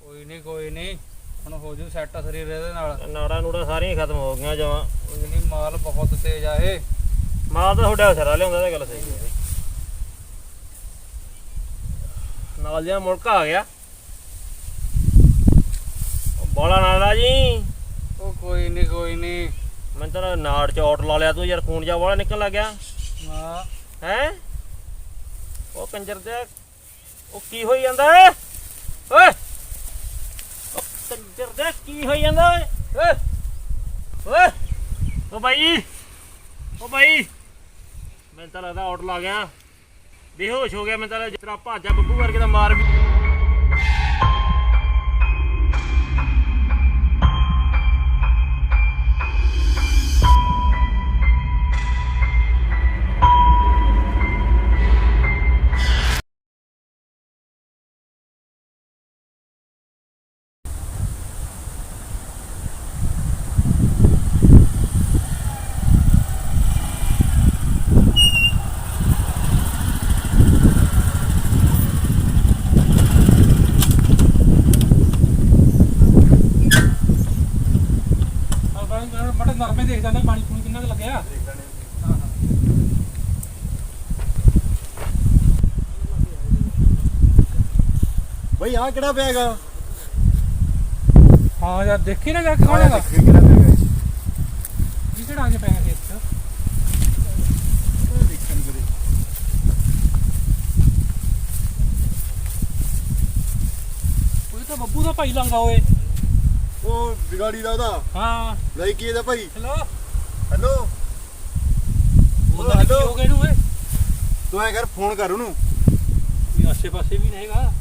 ਕੋਈ ਨਹੀਂ ਕੋਈ ਨਹੀਂ ਹੁਣ ਹੋ ਜੂ ਸੈੱਟ ਸਰੀਰ ਇਹਦੇ ਨਾਲ। ਨਾੜਾ ਨੂੜਾ ਸਾਰੀਆਂ ਖਤਮ ਹੋ ਗਈਆਂ ਜਮਾਂ। ਕੋਈ ਨਹੀਂ ਮਾਲ ਬਹੁਤ ਤੇਜ਼ ਆ ਇਹ। ਮਾਂ ਤਾਂ ਤੁਹਾਡਾ ਸਰਾ ਲਿਆਉਂਦਾ ਤਾਂ ਗੱਲ ਸਹੀ ਹੈ। ਨਾਲ ਜਿਹਾ ਮੁਲਕ ਆ ਗਿਆ। ਬੋਲਾ ਨਾਲਾ ਜੀ। ਉਹ ਕੋਈ ਨਹੀਂ ਕੋਈ ਨਹੀਂ ਮੈਂ ਤਾਂ ਨਾੜ ਚੌਟ ਲਾ ਲਿਆ ਤੂੰ ਯਾਰ ਖੂਨ ਜਾ ਵਾਲਾ ਨਿਕਲਣ ਲੱਗ ਗਿਆ। ਹਾਂ। ਹੈ? ਉਹ ਕੰਜਰ ਦੇ ਉਹ ਕੀ ਹੋਈ ਜਾਂਦਾ ਓਏ? ਉਹ ਕੰਜਰ ਦੇ ਕੀ ਹੋਈ ਜਾਂਦਾ ਓਏ? ਓਏ! ਉਹ ਬਾਈ! ਉਹ ਬਾਈ! ਮੈਂ ਤਾਂ ਲੱਗਦਾ ਆਊਟ ਲਾ ਗਿਆ। ਬੇਹੋਸ਼ ਹੋ ਗਿਆ ਮੈਂ ਤਾਂ ਤਰ੍ਹਾਂ ਭਾਜਾ ਬੱਬੂ ਵਰਗੇ ਦਾ ਮਾਰ ਵੀ ਆ ਕਿਹੜਾ ਬੈਗ ਆ? ਹਾਂ ਯਾਰ ਦੇਖੀ ਨਾ ਜਾ ਕੇ ਕੌਣ ਹੈਗਾ ਦੇਖੀ ਕਿਹੜਾ ਬੈਗ ਹੈ ਇਹ? ਕਿਹੜਾ ਆ ਕੇ ਦੇਖਣ ਕਰੇ। ਉਹ ਤਾਂ ਬੱਬੂ ਦਾ ਭਾਈ ਲੰਗਾ ਓਏ। ਉਹ ਵਿਗਾੜੀ ਦਾ ਉਹਦਾ? ਹਾਂ। ਲੈ ਕੀ ਇਹਦਾ ਭਾਈ? ਹੈਲੋ ਹੈਲੋ ਉਹਦਾ ਕੀ ਹੋ ਗਿਆ ਇਹਨੂੰ ਓਏ। ਤੂੰ ਐ ਕਰ ਫੋਨ ਕਰ ਉਹਨੂੰ। ਆਸੇ ਪਾਸੇ ਵੀ ਨਹੀਂ ਹੈਗਾ।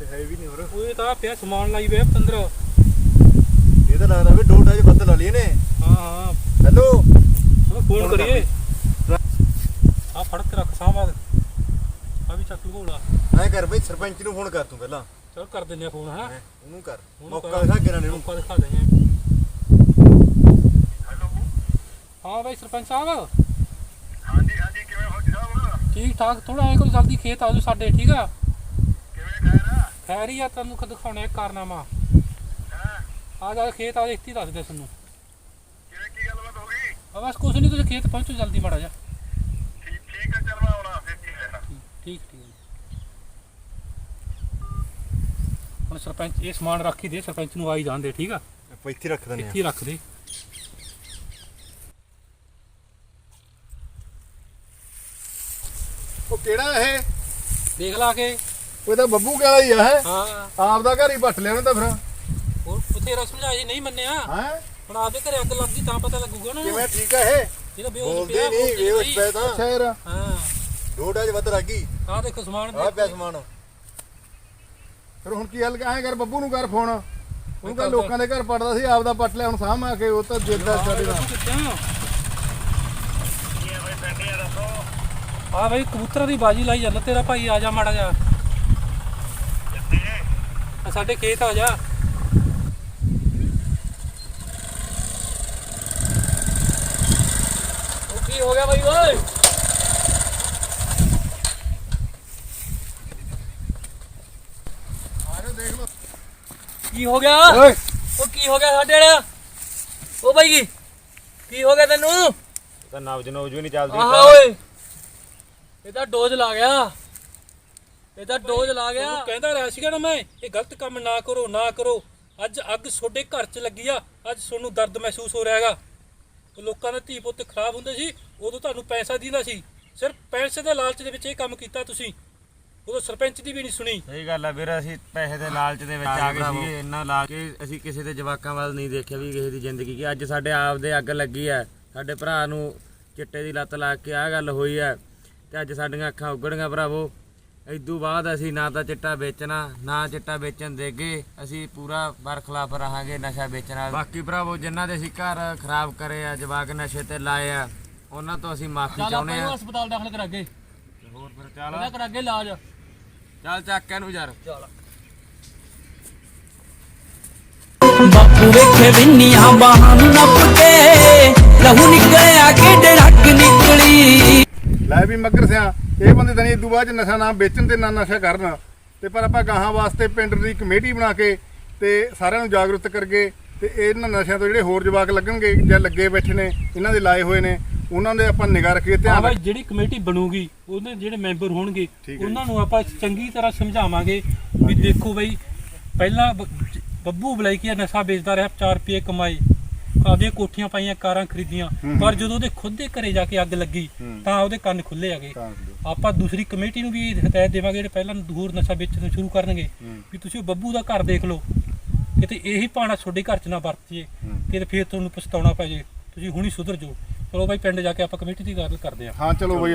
ਇੱਥੇ ਹੈ ਵੀ ਨਹੀਂ ਹੋਰ। ਉਹ ਤਾਂ ਪਿਆ ਸਮਾਨ ਲਾਈ ਵੇ ਪੰਦਰ। ਇਹ ਤਾਂ ਲੱਗਦਾ ਵੀ ਡੋਟਾ ਚ ਬੱਦਲ ਵਾਲੀ ਨੇ। ਹਾਂ ਹਾਂ। ਹੈਲੋ। ਚਲੋ ਫੋਨ ਫੋਨ ਕਰੀਏ। ਆ ਫੜ ਕੇ ਰੱਖ ਸਾਹਮਣੇ ਆ ਵੀ ਚੱਕ ਲਗੋਲਾ ਐ ਕਰ ਬਈ ਸਰਪੰਚ ਨੂੰ ਫੋਨ ਕਰ ਤੂੰ ਪਹਿਲਾਂ। ਚਲ ਕਰ ਦਿੰਦੇ ਆ ਫੋਨ ਹਾਂ। ਹੈਂ, ਉਹਨੂੰ ਕਰ। ਉਹਨੂੰ ਮੌਕਾ ਕਰ। ਦਿਖਾ ਕੇ ਨਾ ਇਹਨੂੰ। ਮੌਕਾ ਦਿਖਾ ਦਿੰਦੇ ਆ। ਹਾਂ ਭਾਈ ਸਰਪੰਚ ਸਾਹਿਬ। ਹਾਂਜੀ ਹਾਂਜੀ। ਕਿਵੇਂ ਹੋ ਸਾਹਿਬ? ਠੀਕ ਠਾਕ। ਥੋੜਾ ਐ ਕੋਈ ਜਲਦੀ ਖੇਤ ਆ ਜਾਓ ਸਾਡੇ ਠੀਕ ਆ? ਕਿਵੇਂ ਖੈਰ ਖੈਰ ਹੀ ਆ ਤੈਨੂੰ ਖ ਦਿਖਾਉਣਾ ਇੱਕ ਕਾਰਨਾਮਾ। ਆ ਜਾ ਖੇਤ ਆ ਦੇਖਤੀ ਦੱਸ ਦੇ ਸਾਨੂੰ। ਕਿਵੇਂ ਕੀ ਗੱਲਬਾਤ ਹੋ ਗਈ? ਆ ਬਸ ਕੁਛ ਨਹੀਂ ਤੁਸੀਂ ਖੇਤ ਪਹੁੰਚੋ ਜਲਦੀ ਮਾੜਾ ਜਾ ਠੀਕ ਠੀਕ ਚੱਲ ਮੈਂ ਆਉਣਾ ਫਿਰ ਕੀ ਲੈਣਾ। ਠੀਕ ਠੀਕ ਹੁਣ ਸਰਪੰਚ ਇਹ ਸਮਾਨ ਰੱਖ ਹੀ ਦੇ ਸਰਪੰਚ ਨੂੰ ਆਈ ਜਾਂਦੇ ਠੀਕ ਆ? ਆਪਾਂ ਇੱਥੇ ਰੱਖ ਦਿੰਦੇ ਇੱਥੇ ਰੱਖ ਦੇ। ਉਹ ਕਿਹੜਾ ਇਹ? ਦੇਖ ਲਾ ਕੇ। ਉਹ ਤਾਂ ਬੱਬੂ ਕਹਿੰਦਾ ਹੀ ਆ ਹੈ? ਹਾਂ। ਆਪ ਦਾ ਘਰ ਹੀ ਪੱਟ ਲਿਆ ਉਹਨੇ ਤਾਂ ਫਿਰ। ਹੋਰ ਬਥੇਰਾ ਸਮਝਾਇਆ ਨਹੀਂ ਮੰਨਿਆ। ਹੈ? ਹੁਣ ਆਪਦੇ ਘਰੇ ਅੱਗ ਲੱਗੀ ਤਾਂ ਪਤਾ ਲੱਗੂਗਾ ਨਾ। ਕਿਵੇਂ ਠੀਕ ਹੈ ਇਹ? ਜਿਹੜਾ ਬੇਹੋਸ਼ ਬੋਲਦੇ ਪਿਆ ਨਹੀਂ ਬੋਲਦੇ ਨਹੀਂ। ਪਏ ਤਾਂ। ਅੱਛਾ ਯਾਰ ਹਾਂ। ਡੋਟਾ ਚ ਆ ਗਈ। ਆਹ ਦੇਖੋ ਸਮਾਨ ਆ ਪਿਆ ਸਮਾਨ। ਫਿਰ ਹੁਣ ਕੀ ਹੱਲ ਐਂ ਕਰ ਬੱਬੂ ਨੂੰ ਕਰ ਫੋਨ। ਉਹਨੂੰ ਕਹ। ਲੋਕਾਂ ਦੇ ਘਰ ਪੱਟਦਾ ਸੀ ਆਪ ਦਾ ਪੱਟ ਲਿਆ ਹੁਣ ਸਾਹਮ ਆ ਕੇ ਉਹ ਤਾਂ ਜਿੱਦਾਂ ਸਾਡੇ ਨਾਲ ਆ ਬਈ ਕਬੂਤਰਾਂ ਦੀ ਬਾਜੀ ਲਾਈ ਜਾਂਦਾ ਤੇਰਾ ਭਾਈ ਆ ਜਾ ਮਾੜਾ ਜਾ ਆ ਸਾਡੇ ਖੇਤ ਆ ਜਾ। ਉਹ ਕੀ ਹੋ ਗਿਆ ਬਈ ਓਏ? ਕੀ ਹੋ ਗਿਆ? ਓਏ। ਉਹ ਕੀ ਹੋ ਗਿਆ ਸਾਡੇ ਵਾਲਿਆ? ਉਹ ਬਾਈ ਕੀ? ਕੀ ਹੋ ਗਿਆ ਤੈਨੂੰ? ਤਾਂ ਨਵਜ ਨਵਜ ਵੀ ਨਹੀਂ ਚੱਲਦੀ ਆਹਾ ਓਏ। ਇਹ ਤਾਂ ਡੋਜ਼ ਲਾ ਗਿਆ। ਇਹ ਤਾਂ ਡੋਜ਼ ਲਾ ਗਿਆ। ਤੁਹਾਨੂੰ ਕਹਿੰਦਾ ਰਿਹਾ ਸੀਗਾ ਨਾ ਮੈਂ ਇਹ ਗਲਤ ਕੰਮ ਨਾ ਕਰੋ ਨਾ ਕਰੋ। ਅੱਜ ਅੱਗ ਤੁਹਾਡੇ ਘਰ 'ਚ ਲੱਗੀ ਆ ਅੱਜ ਤੁਹਾਨੂੰ ਦਰਦ ਮਹਿਸੂਸ ਹੋ ਰਿਹਾ ਹੈਗਾ। ਲੋਕਾਂ ਦੇ ਧੀ ਪੁੱਤ ਖਰਾਬ ਹੁੰਦੇ ਸੀ ਉਦੋਂ ਤੁਹਾਨੂੰ ਪੈਸਾ ਦਿੰਦਾ ਸੀ। ਸਿਰਫ ਪੈਸੇ ਦੇ ਲਾਲਚ ਦੇ ਵਿੱਚ ਇਹ ਕੰਮ ਕੀਤਾ ਤੁਸੀਂ। ਉਦੋਂ ਸਰਪੰਚ ਦੀ ਵੀ ਨਹੀਂ ਸੁਣੀ। ਸਹੀ ਗੱਲ ਆ ਵੀਰ ਅਸੀਂ ਪੈਸੇ ਦੇ ਲਾਲਚ ਦੇ ਵਿੱਚ ਆ ਗਏ ਸੀਗੇ। ਇੰਨਾ ਲਾ ਕੇ ਅਸੀਂ ਕਿਸੇ ਦੇ ਜਵਾਕਾਂ ਵੱਲ ਨਹੀਂ ਦੇਖਿਆ ਵੀ ਕਿਸੇ ਦੀ ਜ਼ਿੰਦਗੀ ਕੀ ਅੱਜ ਸਾਡੇ ਆਪ ਦੇ ਅੱਗ ਲੱਗੀ ਆ। ਸਾਡੇ ਭਰਾ ਨੂੰ ਚਿੱਟੇ ਦੀ ਲੱਤ ਲਾ ਕੇ ਆ ਗੱਲ ਹੋਈ ਆ। ਤੇ ਅੱਜ ਸਾਡੀਆਂ ਅੱਖਾਂ ਉਗੜੀਆਂ ਭਰਾਵੋ। ਇਦੋਂ ਬਾਅਦ ਅਸੀਂ ਨਾ ਤਾਂ ਚਿੱਟਾ ਵੇਚਣਾ ਨਾ ਚਿੱਟਾ ਵੇਚਣ ਦੇਗੇ ਅਸੀਂ ਪੂਰਾ ਬਰਖਲਾਫ ਰਹਾਂਗੇ ਨਸ਼ਾ ਵੇਚਣ। ਵਾਲੇ ਬਾਕੀ ਭਰਾਵੋ ਜਿਨ੍ਹਾਂ ਦੇ ਅਸੀਂ ਘਰ ਖਰਾਬ ਕਰੇ ਆ ਜਵਾਕ ਨਸ਼ੇ ਤੇ ਲਾਏ ਆ ਉਹਨਾਂ ਤੋਂ ਅਸੀਂ ਮਾਫੀ ਚੱਲ ਚਾਹੁੰਦੇ ਆਪਾਂ ਆ। ਨੂੰ ਹਸਪਤਾਲ ਦਾਖਲ ਕਰਾਂਗੇ ਹੋਰ ਫਿਰ ਚੱਲ। ਉਹਦਾ ਕਰਾਂਗੇ ਇਲਾਜ। ਚੱਲ ਚੱਕ ਇਹਨੂੰ ਯਾਰ। ਬਾਪੂ ਵੇਖੇ ਵਿੰਨੀਆਂ ਬਾਹਾਂ ਨੂੰ ਨੱਪ ਕੇ ਲਹੂ ਨਿਕਲਿਆ ਕਿ ਡੜਕ ਨਿਕਲੀ। ਲੈ ਵੀ ਮੱਗਰ ਸਿਆ। ਇਹ ਬੰਦੇ ਤਾਂ ਨਹੀਂ ਇਦੋਂ ਬਾਅਦ ਨਸ਼ਾ ਨਾ ਵੇਚਣ ਤੇ ਨਾ ਨਸ਼ਾ ਕਰਨ। ਤੇ ਪਰ ਆਪਾਂ ਗਾਹਾਂ ਵਾਸਤੇ ਪਿੰਡ ਦੀ ਕਮੇਟੀ ਬਣਾ ਕੇ ਤੇ ਸਾਰਿਆਂ ਨੂੰ ਜਾਗਰੂਕ ਕਰਕੇ ਤੇ ਇਹਨਾਂ ਨਸ਼ਿਆਂ ਤੋਂ ਜਿਹੜੇ ਹੋਰ ਜਵਾਕ ਲੱਗਣਗੇ ਜਾਂ ਲੱਗੇ ਬੈਠੇ ਨੇ ਇਹਨਾਂ ਦੇ ਲਾਏ ਹੋਏ ਨੇ ਉਹਨਾਂ ਦੇ ਆਪਾਂ ਨਿਗਾਹ ਰੱਖੀਏ ਧਿਆਨ ਭਾਈ ਜਿਹੜੀ ਕਮੇਟੀ ਬਣੂਗੀ ਉਹਦੇ ਜਿਹੜੇ ਮੈਂਬਰ ਹੋਣਗੇ ਉਹਨਾਂ ਨੂੰ ਆਪਾਂ ਚੰਗੀ ਤਰ੍ਹਾਂ ਸਮਝਾਵਾਂਗੇ ਵੀ ਦੇਖੋ ਬਈ ਪਹਿਲਾਂ ਬੱਬੂ ਬਲੈਕੀਆ ਨਸ਼ਾ ਵੇਚਦਾ ਰਿਹਾ 4 ਰੁਪਏ ਕਮਾਏ ਆਪਦੀਆਂ ਕੋਠੀਆਂ ਪਾਈਆਂ ਕਾਰਾਂ ਖਰੀਦੀਆਂ। ਪਰ ਜਦੋਂ ਉਹਦੇ ਖੁਦ ਦੇ ਘਰੇ ਜਾ ਕੇ ਅੱਗ ਲੱਗੀ ਤਾਂ ਉਹਦੇ ਕੰਨ ਖੁੱਲੇ ਆਗੇ ਤਾਂ ਆਪਾਂ ਦੂਸਰੀ ਕਮੇਟੀ ਨੂੰ ਵੀ ਹਦਾਇਤ ਦੇਵਾਂਗੇ ਜਿਹੜੇ ਪਹਿਲਾਂ ਦੂਰ ਨਸ਼ਾ ਵੇਚਣਾ ਸ਼ੁਰੂ ਕਰਨਗੇ ਵੀ ਤੁਸੀਂ ਬੱਬੂ ਦਾ ਘਰ ਦੇਖ ਲਓ। ਕਿਤੇ ਇਹੀ ਪਾਣਾ ਤੁਹਾਡੇ ਘਰ 'ਚ ਨਾ ਵਰਤੀਏ ਕਿਤੇ ਫੇਰ ਤੁਹਾਨੂੰ ਪਛਤਾਉਣਾ ਪੈ ਜੇ। ਤੁਸੀਂ ਹੁਣੀ ਸੁਧਰ ਜਾਓ। ਚਲੋ ਬਾਈ ਪਿੰਡ ਜਾ ਕੇ ਆਪਾਂ ਕਮੇਟੀ ਦੀ ਗੱਲ ਕਰਦੇ ਹਾਂ ਹਾਂ ਚਲੋ ਬਈ